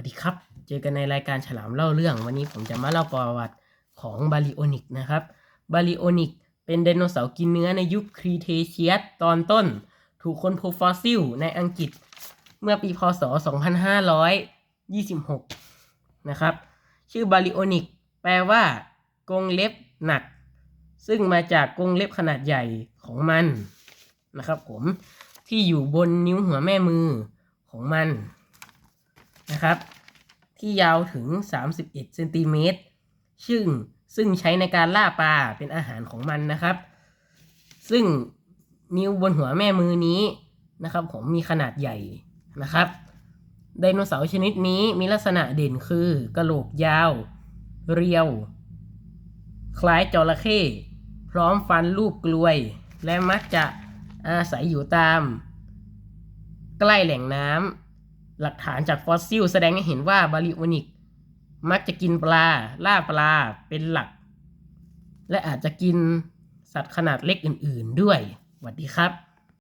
วัสดีครับ เจอกันในรายการฉลามเล่าเรื่อง วันนี้ผมจะมาเล่าประวัติของบาริโอนิกนะครับ บาริโอนิกเป็นไดโนเสาร์กินเนื้อในยุคครีเทเชียสตอนต้น ถูกค้นพบฟอสซิลในอังกฤษ เมื่อปีพศ 2526 นะครับ ชื่อบาริโอนิกแปลว่ากรงเล็บหนัก ซึ่งมาจากกรงเล็บขนาดใหญ่ของมันนะครับผมที่อยู่บนนิ้วหัวแม่มือของมัน นะครับ ที่ยาวถึง 31เซนติเมตรซึ่งซึ่งใช้ในการล่าปลาเป็นอาหารของมันนะครับ ซึ่งนิ้วบนหัวแม่มือนี้นะครับ ผมมีขนาดใหญ่นะครับไดโนเสาร์ชนิดนี้มีลักษณะเด่นคือกระโหลกยาว เรียว คล้ายจระเข้พร้อมฟันลูกกลวย และมักจะอาศัยอยู่ตาม ใกล้แหล่งน้ำ หลักฐานจากฟอสซิลแสดงให้เห็นว่าบาริโอนิกมักจะกินปลา ล่าปลาเป็นหลัก และอาจจะกินสัตว์ขนาดเล็กอื่น ๆ ด้วยสวัสดีครับ